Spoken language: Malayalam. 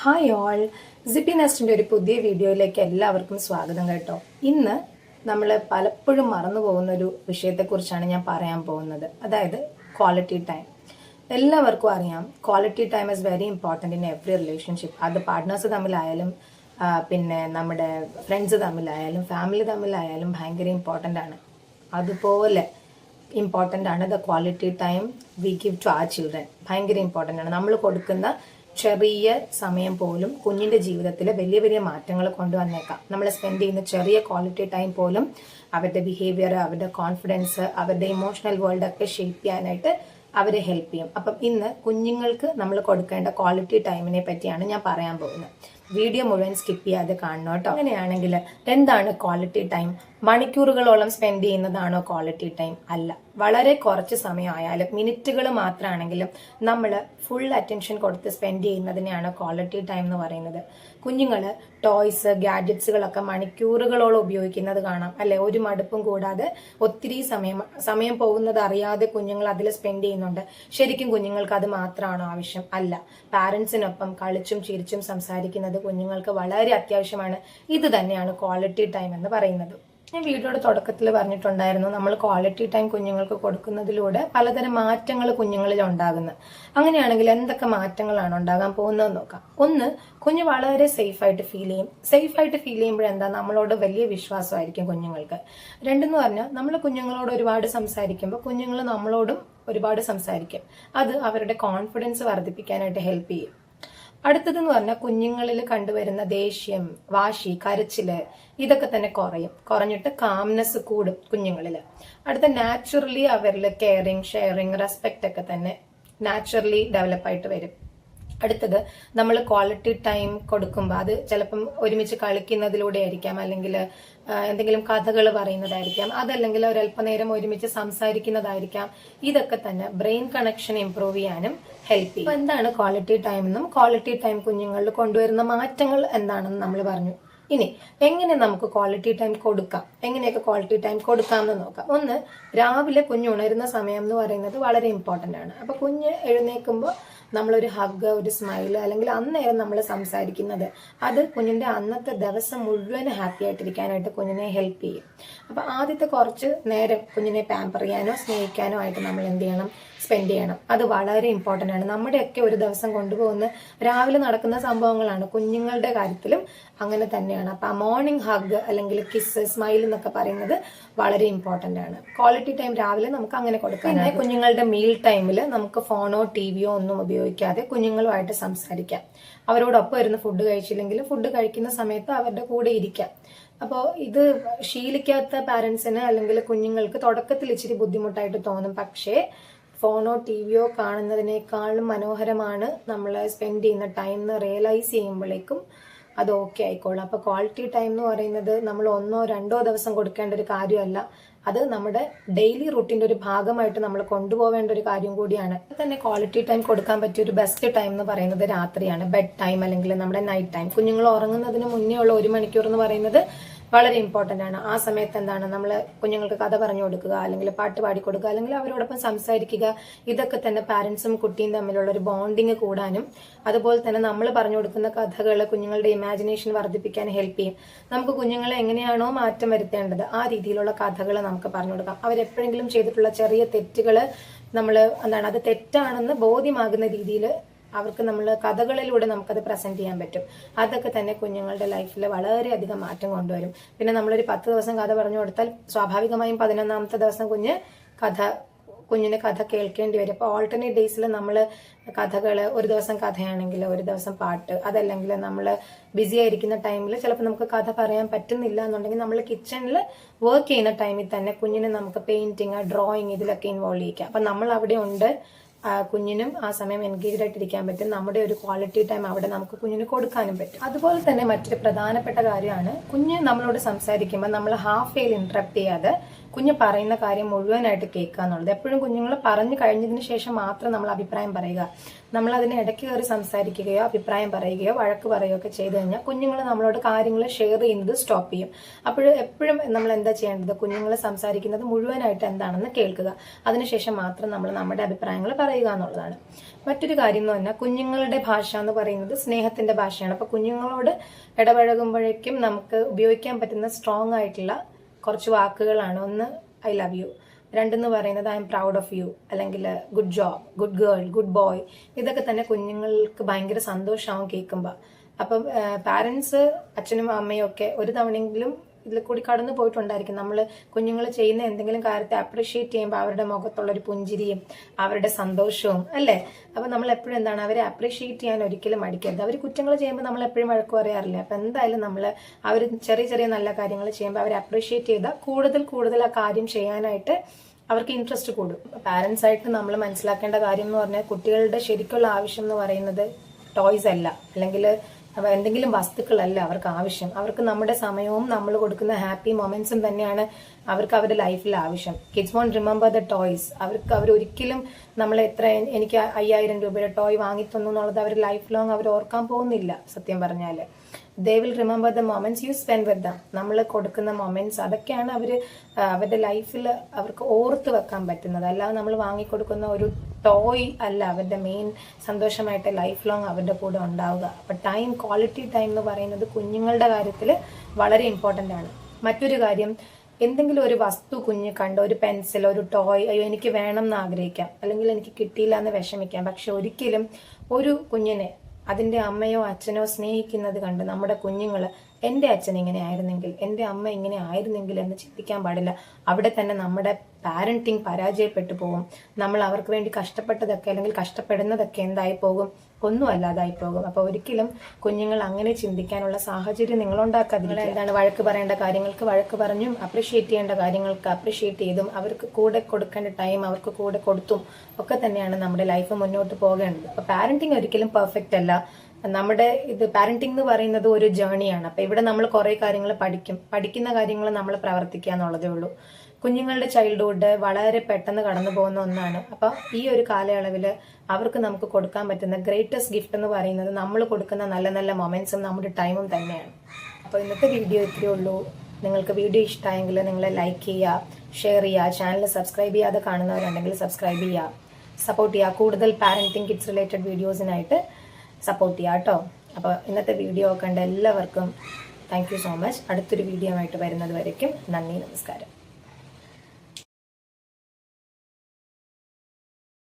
ഹായ് ഓൾ സിപ്പി നെസ്റ്റിന്റെ ഒരു പുതിയ വീഡിയോയിലേക്ക് എല്ലാവർക്കും സ്വാഗതം കേട്ടോ. ഇന്ന് നമ്മൾ പലപ്പോഴും മറന്നു പോകുന്ന ഒരു വിഷയത്തെക്കുറിച്ചാണ് ഞാൻ പറയാൻ പോകുന്നത്. അതായത് ക്വാളിറ്റി ടൈം എല്ലാവർക്കും അറിയാം quality time is very important in every relationship അത് പാർട്ട്നേഴ്സ് തമ്മിലായാലും പിന്നെ നമ്മുടെ ഫ്രണ്ട്സ് തമ്മിലായാലും ഫാമിലി തമ്മിലായാലും ഭയങ്കര ഇമ്പോർട്ടന്റ് ആണ്. അതുപോലെ ഇമ്പോർട്ടന്റ് ആണ് the quality time we give to ആ ചിൽഡ്രൻ ഭയങ്കര ഇമ്പോർട്ടന്റ് ആണ്. നമ്മൾ കൊടുക്കുന്ന ചെറിയ സമയം പോലും കുഞ്ഞിന്റെ ജീവിതത്തിൽ വലിയ വലിയ മാറ്റങ്ങൾ കൊണ്ടുവന്നേക്കാം. നമ്മൾ സ്പെൻഡ് ചെയ്യുന്ന ചെറിയ ക്വാളിറ്റി ടൈം പോലും അവരുടെ ബിഹേവിയർ അവരുടെ കോൺഫിഡൻസ് അവരുടെ ഇമോഷണൽ വേൾഡ് ഒക്കെ ഷേപ്പ് ചെയ്യാനായിട്ട് അവരെ ഹെൽപ്പ് ചെയ്യും. അപ്പം ഇന്ന് കുഞ്ഞുങ്ങൾക്ക് നമ്മൾ കൊടുക്കേണ്ട ക്വാളിറ്റി ടൈമിനെ പറ്റിയാണ് ഞാൻ പറയാൻ പോകുന്നത്. വീഡിയോ മുഴുവൻ സ്കിപ്പ് ചെയ്യാതെ കാണണം കേട്ടോ. അങ്ങനെയാണെങ്കിൽ എന്താണ് ക്വാളിറ്റി ടൈം മണിക്കൂറുകളോളം സ്പെൻഡ് ചെയ്യുന്നതാണോ ക്വാളിറ്റി ടൈം അല്ല. വളരെ കുറച്ച് സമയമായാലും മിനിറ്റുകൾ മാത്രമാണെങ്കിലും നമ്മൾ ഫുൾ അറ്റൻഷൻ കൊടുത്ത് സ്പെൻഡ് ചെയ്യുന്നതിനെയാണ് ക്വാളിറ്റി ടൈം എന്ന് പറയുന്നത്. കുഞ്ഞുങ്ങൾ ടോയ്സ് ഗാഡ്ജറ്റ്സുകളൊക്കെ മണിക്കൂറുകളോളം ഉപയോഗിക്കുന്നത് കാണാം. അല്ലെ? ഒരു മടുപ്പും കൂടാതെ ഒത്തിരി സമയം സമയം പോകുന്നത് അറിയാതെ കുഞ്ഞുങ്ങൾ അതിൽ സ്പെൻഡ് ചെയ്യുന്നുണ്ട്. ശരിക്കും കുഞ്ഞുങ്ങൾക്ക് അത് മാത്രമാണോ ആവശ്യം? അല്ല. പാരൻസിനൊപ്പം കളിച്ചും ചിരിച്ചും സംസാരിക്കുന്നത് കുഞ്ഞുങ്ങൾക്ക് വളരെ അത്യാവശ്യമാണ്. ഇത് തന്നെയാണ് ക്വാളിറ്റി ടൈം എന്ന് പറയുന്നത്. ഞാൻ വീഡിയോയുടെ തുടക്കത്തിൽ പറഞ്ഞിട്ടുണ്ടായിരുന്നു നമ്മൾ ക്വാളിറ്റി ടൈം കുഞ്ഞുങ്ങൾക്ക് കൊടുക്കുന്നതിലൂടെ പലതരം മാറ്റങ്ങൾ കുഞ്ഞുങ്ങളിൽ ഉണ്ടാകുന്നത് അങ്ങനെയാണെങ്കിൽ എന്തൊക്കെ മാറ്റങ്ങളാണ് ഉണ്ടാകാൻ പോകുന്നതെന്ന് നോക്കാം. ഒന്ന് കുഞ്ഞ് വളരെ സേഫ് ആയിട്ട് ഫീൽ ചെയ്യും. സേഫ് ആയിട്ട് ഫീൽ ചെയ്യുമ്പോഴെന്താ നമ്മളോട് വലിയ വിശ്വാസമായിരിക്കും കുഞ്ഞുങ്ങൾക്ക്. രണ്ടെന്ന് പറഞ്ഞാൽ നമ്മൾ കുഞ്ഞുങ്ങളോട് ഒരുപാട് സംസാരിക്കുമ്പോൾ കുഞ്ഞുങ്ങൾ നമ്മളോടും ഒരുപാട് സംസാരിക്കും. അത് അവരുടെ കോൺഫിഡൻസ് വർദ്ധിപ്പിക്കാനായിട്ട് ഹെൽപ്പ് ചെയ്യും. അടുത്തതെന്ന് പറഞ്ഞാൽ കുഞ്ഞുങ്ങളിൽ കണ്ടുവരുന്ന ദേഷ്യം വാശി കരച്ചിൽ ഇതൊക്കെ തന്നെ കുറയും. കുറഞ്ഞിട്ട് കാംനെസ് കൂടും കുഞ്ഞുങ്ങളിൽ. അടുത്ത നാച്ചുറലി അവരിൽ കെയറിങ് ഷെയറിങ് റെസ്പെക്റ്റ് ഒക്കെ തന്നെ നാച്ചുറലി ഡെവലപ്പായിട്ട് വരും. അടുത്തത് നമ്മൾ ക്വാളിറ്റി ടൈം കൊടുക്കുമ്പോൾ അത് ചിലപ്പം ഒരുമിച്ച് കളിക്കുന്നതിലൂടെ ആയിരിക്കാം അല്ലെങ്കിൽ എന്തെങ്കിലും കഥകൾ പറയുന്നതായിരിക്കാം. അതല്ലെങ്കിൽ ഒരല്പനേരം ഒരുമിച്ച് സംസാരിക്കുന്നതായിരിക്കാം. ഇതൊക്കെ തന്നെ ബ്രെയിൻ കണക്ഷൻ ഇംപ്രൂവ് ചെയ്യാനും ഹെൽപ്പ് ചെയ്യും. എന്താണ് ക്വാളിറ്റി ടൈം എന്നും ക്വാളിറ്റി ടൈം കുഞ്ഞുങ്ങളിൽ കൊണ്ടുവരുന്ന മാറ്റങ്ങൾ എന്താണെന്ന് നമ്മൾ പറഞ്ഞു. ഇനി എങ്ങനെ നമുക്ക് ക്വാളിറ്റി ടൈം കൊടുക്കാം? എങ്ങനെയൊക്കെ ക്വാളിറ്റി ടൈം കൊടുക്കാം എന്ന് നോക്കാം. ഒന്ന് രാവിലെ കുഞ്ഞ് ഉണരുന്ന സമയം എന്ന് പറയുന്നത് വളരെ ഇമ്പോർട്ടന്റ് ആണ്. അപ്പോൾ കുഞ്ഞ് എഴുന്നേൽക്കുമ്പോൾ നമ്മളൊരു ഹഗ് ഒരു സ്മൈൽ അല്ലെങ്കിൽ അന്നേരം നമ്മൾ സംസാരിക്കുന്നത് അത് കുഞ്ഞിന്റെ അന്നത്തെ ദിവസം മുഴുവൻ ഹാപ്പി ആയിട്ടിരിക്കാനായിട്ട് കുഞ്ഞിനെ ഹെൽപ്പ് ചെയ്യും. അപ്പോൾ ആദ്യത്തെ കുറച്ച് നേരം കുഞ്ഞിനെ പാമ്പർ ചെയ്യാനോ സ്നേഹിക്കാനോ ആയിട്ട് നമ്മൾ എന്ത് ചെയ്യണം? സ്പെൻഡ് ചെയ്യണം. അത് വളരെ ഇമ്പോർട്ടന്റ് ആണ്. നമ്മുടെയൊക്കെ ഒരു ദിവസം കൊണ്ടുപോകുന്ന രാവിലെ നടക്കുന്ന സംഭവങ്ങളാണ് കുഞ്ഞുങ്ങളുടെ കാര്യത്തിലും അങ്ങനെ തന്നെയാണ്. അപ്പം ആ മോർണിംഗ് ഹഗ് അല്ലെങ്കിൽ കിസ് സ്മൈൽ എന്നൊക്കെ പറയുന്നത് വളരെ ഇമ്പോർട്ടന്റ് ആണ്. ക്വാളിറ്റി ടൈം രാവിലെ നമുക്ക് അങ്ങനെ കൊടുക്കാം. പിന്നെ കുഞ്ഞുങ്ങളുടെ മീൽ ടൈമിൽ നമുക്ക് ഫോണോ ടി വിയോ ഒന്നും ഉപയോഗിക്കാതെ കുഞ്ഞുങ്ങളുമായിട്ട് സംസാരിക്കാം. അവരോടൊപ്പം ഇരുന്ന് ഫുഡ് കഴിച്ചില്ലെങ്കിലും ഫുഡ് കഴിക്കുന്ന സമയത്ത് അവരുടെ കൂടെ ഇരിക്കാം. അപ്പോൾ ഇത് ശീലിക്കാത്ത പാരൻസിന് അല്ലെങ്കിൽ കുഞ്ഞുങ്ങൾക്ക് തുടക്കത്തിൽ ഇച്ചിരി ബുദ്ധിമുട്ടായിട്ട് തോന്നും. പക്ഷേ ഫോണോ ടി വിയോ കാണുന്നതിനേക്കാളും മനോഹരമാണ് നമ്മൾ സ്പെൻഡ് ചെയ്യുന്ന ടൈം എന്ന് റിയലൈസ് ചെയ്യുമ്പോഴേക്കും അത് ഓക്കെ ആയിക്കോളും. അപ്പോൾ ക്വാളിറ്റി ടൈം എന്ന് പറയുന്നത് നമ്മൾ ഒന്നോ രണ്ടോ ദിവസം കൊടുക്കേണ്ട ഒരു കാര്യമല്ല. അത് നമ്മുടെ ഡെയിലി റൂട്ടിന്റെ ഒരു ഭാഗമായിട്ട് നമ്മൾ കൊണ്ടുപോകേണ്ട ഒരു കാര്യം കൂടിയാണ്. തന്നെ ക്വാളിറ്റി ടൈം കൊടുക്കാൻ പറ്റിയ ഒരു ബെസ്റ്റ് ടൈം എന്ന് പറയുന്നത് രാത്രിയാണ്. ബെഡ് ടൈം അല്ലെങ്കിൽ നമ്മുടെ നൈറ്റ് ടൈം കുഞ്ഞുങ്ങൾ ഉറങ്ങുന്നതിന് മുന്നേ ഉള്ള ഒരു മണിക്കൂർ എന്ന് പറയുന്നത് വളരെ ഇമ്പോർട്ടന്റ് ആണ്. ആ സമയത്ത് എന്താണ്? നമ്മൾ കുഞ്ഞുങ്ങൾക്ക് കഥ പറഞ്ഞു കൊടുക്കുക അല്ലെങ്കിൽ പാട്ട് പാടി കൊടുക്കുക അല്ലെങ്കിൽ അവരോടൊപ്പം സംസാരിക്കുക. ഇതൊക്കെ തന്നെ പാരന്റ്സും കുട്ടിയും തമ്മിലുള്ള ഒരു ബോണ്ടിങ് കൂടാനും അതുപോലെ തന്നെ നമ്മൾ പറഞ്ഞു കൊടുക്കുന്ന കഥകൾ കുഞ്ഞുങ്ങളുടെ ഇമാജിനേഷൻ വർദ്ധിപ്പിക്കാൻ ഹെൽപ്പ് ചെയ്യും. നമുക്ക് കുഞ്ഞുങ്ങളെ എങ്ങനെയാണോ മാറ്റം വരുത്തേണ്ടത് ആ രീതിയിലുള്ള കഥകൾ നമുക്ക് പറഞ്ഞു കൊടുക്കാം. അവരെപ്പോഴെങ്കിലും ചെയ്തിട്ടുള്ള ചെറിയ തെറ്റുകൾ നമ്മൾ എന്താണ്? അത് തെറ്റാണെന്ന് ബോധ്യമാകുന്ന രീതിയിൽ അവർക്ക് നമ്മൾ കഥകളിലൂടെ നമുക്കത് പ്രസന്റ് ചെയ്യാൻ പറ്റും. അതൊക്കെ തന്നെ കുഞ്ഞുങ്ങളുടെ ലൈഫിൽ വളരെയധികം മാറ്റം കൊണ്ടുവരും. പിന്നെ നമ്മളൊരു പത്ത് ദിവസം കഥ പറഞ്ഞു കൊടുത്താൽ സ്വാഭാവികമായും പതിനൊന്നാമത്തെ ദിവസം കുഞ്ഞ് കഥ കുഞ്ഞിന് കഥ കേൾക്കേണ്ടി വരും. അപ്പോൾ ഓൾട്ടർനേറ്റ് ഡേയ്സിൽ നമ്മൾ കഥകൾ ഒരു ദിവസം കഥയാണെങ്കിൽ ഒരു ദിവസം പാട്ട് അതല്ലെങ്കിൽ നമ്മൾ ബിസി ആയിരിക്കുന്ന ടൈമിൽ ചിലപ്പോൾ നമുക്ക് കഥ പറയാൻ പറ്റുന്നില്ല എന്നുണ്ടെങ്കിൽ നമ്മൾ കിച്ചണിൽ വർക്ക് ചെയ്യുന്ന ടൈമിൽ തന്നെ കുഞ്ഞിനെ നമുക്ക് പെയിന്റിങ് ഡ്രോയിങ് ഇതിലൊക്കെ ഇൻവോൾവ് ചെയ്യിക്കാം. അപ്പം നമ്മൾ അവിടെ ഉണ്ട്. കുഞ്ഞിനും ആ സമയം എൻഗേജ്ഡ് ആയിട്ടിരിക്കാൻ പറ്റും. നമ്മുടെ ഒരു ക്വാളിറ്റി ടൈം അവിടെ നമുക്ക് കുഞ്ഞിന് കൊടുക്കാനും പറ്റും. അതുപോലെ തന്നെ മറ്റൊരു പ്രധാനപ്പെട്ട കാര്യമാണ് കുഞ്ഞ് നമ്മളോട് സംസാരിക്കുമ്പോൾ നമ്മൾ ഹാഫ് വേയിൽ ഇന്ററപ്റ്റ് ചെയ്യാതെ കുഞ്ഞ് പറയുന്ന കാര്യം മുഴുവനായിട്ട് കേൾക്കുക എന്നുള്ളത്. എപ്പോഴും കുഞ്ഞുങ്ങൾ പറഞ്ഞു കഴിഞ്ഞതിന് ശേഷം മാത്രം നമ്മൾ അഭിപ്രായം പറയുക. നമ്മൾ അതിന് ഇടയ്ക്ക് കയറി സംസാരിക്കുകയോ അഭിപ്രായം പറയുകയോ വഴക്ക് പറയുകയോ ഒക്കെ ചെയ്തു കഴിഞ്ഞാൽ കുഞ്ഞുങ്ങൾ നമ്മളോട് കാര്യങ്ങൾ ഷെയർ ചെയ്യുന്നത് സ്റ്റോപ്പ് ചെയ്യും. അപ്പോൾ എപ്പോഴും നമ്മൾ എന്താ ചെയ്യേണ്ടത്? കുഞ്ഞുങ്ങൾ സംസാരിക്കുന്നത് മുഴുവനായിട്ട് എന്താണെന്ന് കേൾക്കുക. അതിനുശേഷം മാത്രം നമ്മൾ നമ്മുടെ അഭിപ്രായങ്ങൾ പറയുക എന്നുള്ളതാണ്. മറ്റൊരു കാര്യം എന്ന് പറഞ്ഞാൽ കുഞ്ഞുങ്ങളുടെ ഭാഷ എന്ന് പറയുന്നത് സ്നേഹത്തിന്റെ ഭാഷയാണ്. അപ്പൊ കുഞ്ഞുങ്ങളോട് ഇടപഴകുമ്പോഴേക്കും നമുക്ക് ഉപയോഗിക്കാൻ പറ്റുന്ന സ്ട്രോങ് ആയിട്ടുള്ള കുറച്ച് വാക്കുകളാണ് ഒന്ന് ഐ ലവ് യു രണ്ടെന്ന് പറയുന്നത് I am proud of you അല്ലെങ്കിൽ good job good girl good boy ഇതൊക്കെ തന്നെ കുഞ്ഞുങ്ങൾക്ക് ഭയങ്കര സന്തോഷമാവും കേൾക്കുമ്പോൾ അപ്പം പാരൻസ് അച്ഛനും അമ്മയും ഒക്കെ ഒരു തവണയെങ്കിലും ഇതിൽ കൂടി കടന്നു പോയിട്ടുണ്ടായിരിക്കും. നമ്മൾ കുഞ്ഞുങ്ങൾ ചെയ്യുന്ന എന്തെങ്കിലും കാര്യത്തെ അപ്രിഷ്യേറ്റ് ചെയ്യുമ്പോൾ അവരുടെ മുഖത്തുള്ള ഒരു പുഞ്ചിരിയും അവരുടെ സന്തോഷവും അല്ലേ? അപ്പം നമ്മൾ എപ്പോഴും എന്താണ് അവരെ അപ്രിഷ്യേറ്റ് ചെയ്യാൻ ഒരിക്കലും മടിക്കരുത്. അവർ കുറ്റങ്ങൾ ചെയ്യുമ്പോൾ നമ്മൾ എപ്പോഴും വഴക്ക് പറയാറില്ല? അപ്പം എന്തായാലും നമ്മൾ അവർ ചെറിയ ചെറിയ നല്ല കാര്യങ്ങൾ ചെയ്യുമ്പോൾ അവരെ അപ്രിഷ്യേറ്റ് ചെയ്താൽ കൂടുതൽ കൂടുതൽ ആ കാര്യം ചെയ്യാനായിട്ട് അവർക്ക് ഇൻട്രസ്റ്റ് കൂടും. പാരൻസ് ആയിട്ട് നമ്മൾ മനസ്സിലാക്കേണ്ട കാര്യം എന്ന് പറഞ്ഞാൽ കുട്ടികളുടെ ശരിക്കുള്ള ആവശ്യം എന്ന് പറയുന്നത് ടോയ്സ് അല്ല. അല്ലെങ്കിൽ അവ എന്തെങ്കിലും വസ്തുക്കളല്ല അവർക്ക് ആവശ്യം. അവർക്ക് നമ്മുടെ സമയവും നമ്മൾ കൊടുക്കുന്ന ഹാപ്പി മൊമെന്റ്സും തന്നെയാണ് അവർക്ക് അവരുടെ ലൈഫിൽ ആവശ്യം. Kids won't remember the toys അവർക്ക് അവർ ഒരിക്കലും നമ്മൾ എത്ര എനിക്ക് അയ്യായിരം രൂപയുടെ ടോയ് വാങ്ങി തന്നു എന്നുള്ളത് അവർ ലൈഫ് ലോങ് അവർ ഓർക്കാൻ പോകുന്നില്ല സത്യം പറഞ്ഞാൽ they will remember the moments you spend with them നമ്മൾ കൊടുക്കുന്ന മൊമെന്റ്സ് അതൊക്കെയാണ് അവർ അവരുടെ ലൈഫിൽ അവർക്ക് ഓർത്ത് വെക്കാൻ പറ്റുന്നത്. അല്ലാതെ നമ്മൾ വാങ്ങിക്കൊടുക്കുന്ന ഒരു ടോയ് അല്ല അവരുടെ മെയിൻ സന്തോഷമായിട്ട് ലൈഫ് ലോങ് അവരുടെ കൂടെ ഉണ്ടാവുക. അപ്പൊ ടൈം ക്വാളിറ്റി ടൈം എന്ന് പറയുന്നത് കുഞ്ഞുങ്ങളുടെ കാര്യത്തിൽ വളരെ ഇമ്പോർട്ടന്റ് ആണ്. മറ്റൊരു കാര്യം എന്തെങ്കിലും ഒരു വസ്തു കുഞ്ഞ് കണ്ടോ ഒരു പെൻസിൽ ഒരു ടോയ് അയ്യോ എനിക്ക് വേണം എന്ന് ആഗ്രഹിക്കാം. അല്ലെങ്കിൽ എനിക്ക് കിട്ടിയില്ല എന്ന് വിഷമിക്കാം. പക്ഷെ ഒരിക്കലും ഒരു കുഞ്ഞിനെ അതിന്റെ അമ്മയോ അച്ഛനോ സ്നേഹിക്കുന്നത് കണ്ട് നമ്മുടെ കുഞ്ഞുങ്ങൾ എന്റെ അച്ഛൻ ഇങ്ങനെ ആയിരുന്നെങ്കിൽ എന്റെ അമ്മ ഇങ്ങനെ ആയിരുന്നെങ്കിൽ എന്ന് ചിന്തിക്കാൻ പാടില്ല. അവിടെ തന്നെ നമ്മുടെ പാരന്റിങ് പരാജയപ്പെട്ടു പോകും നമ്മൾ അവർക്ക് വേണ്ടി കഷ്ടപ്പെട്ടതൊക്കെ അല്ലെങ്കിൽ കഷ്ടപ്പെടുന്നതൊക്കെ എന്തായി പോകും? ഒന്നും അല്ലാതായി പോകും. അപ്പൊ ഒരിക്കലും കുഞ്ഞുങ്ങൾ അങ്ങനെ ചിന്തിക്കാനുള്ള സാഹചര്യം നിങ്ങൾ ഉണ്ടാക്കാതിരിക്കുക എന്താണ് വഴക്ക് പറയേണ്ട കാര്യങ്ങൾക്ക് വഴക്ക് പറഞ്ഞും അപ്രീഷിയേറ്റ് ചെയ്യേണ്ട കാര്യങ്ങൾക്ക് അപ്രീഷിയേറ്റ് ചെയ്തും അവർക്ക് കൂടെ കൊടുക്കേണ്ട ടൈം അവർക്ക് കൂടെ കൊടുത്തും ഒക്കെ തന്നെയാണ് നമ്മുടെ ലൈഫ് മുന്നോട്ട് പോകേണ്ടത്. അപ്പൊ പാരന്റിങ് ഒരിക്കലും പെർഫെക്റ്റ് അല്ല. നമ്മുടെ ഇത് പാരന്റിംഗ് എന്ന് പറയുന്നത് ഒരു ജേണിയാണ് അപ്പൊ ഇവിടെ നമ്മൾ കുറെ കാര്യങ്ങൾ പഠിക്കും. പഠിക്കുന്ന കാര്യങ്ങൾ നമ്മൾ പ്രവർത്തിക്കുക എന്നുള്ളതേ ഉള്ളൂ. കുഞ്ഞുങ്ങളുടെ ചൈൽഡ്ഹുഡ് വളരെ പെട്ടെന്ന് കടന്നു പോകുന്ന ഒന്നാണ്. അപ്പൊ ഈ ഒരു കാലയളവിൽ അവർക്ക് നമുക്ക് കൊടുക്കാൻ പറ്റുന്ന ഗ്രേറ്റസ്റ്റ് ഗിഫ്റ്റ് എന്ന് പറയുന്നത് നമ്മൾ കൊടുക്കുന്ന നല്ല നല്ല മൊമെന്റ്സും നമ്മുടെ ടൈമും തന്നെയാണ്. അപ്പോൾ ഇന്നത്തെ വീഡിയോ ഇത്രയേ ഉള്ളൂ. നിങ്ങൾക്ക് വീഡിയോ ഇഷ്ടമായെങ്കിൽ നിങ്ങൾ ലൈക്ക് ചെയ്യുക ഷെയർ ചെയ്യുക ചാനൽ സബ്സ്ക്രൈബ് ചെയ്യാതെ കാണുന്നവരുണ്ടെങ്കിൽ സബ്സ്ക്രൈബ് ചെയ്യുക. സപ്പോർട്ട് ചെയ്യുക. കൂടുതൽ പാരന്റിംഗ് കിഡ്സ് റിലേറ്റഡ് വീഡിയോസിനായിട്ട് സപ്പോർട്ട് ചെയ്യുക കേട്ടോ. അപ്പോൾ ഇന്നത്തെ വീഡിയോ കണ്ട എല്ലാവർക്കും താങ്ക് സോ മച്ച് അടുത്തൊരു വീഡിയോ ആയിട്ട് വരുന്നത് വരയ്ക്കും. നന്ദി നമസ്കാരം.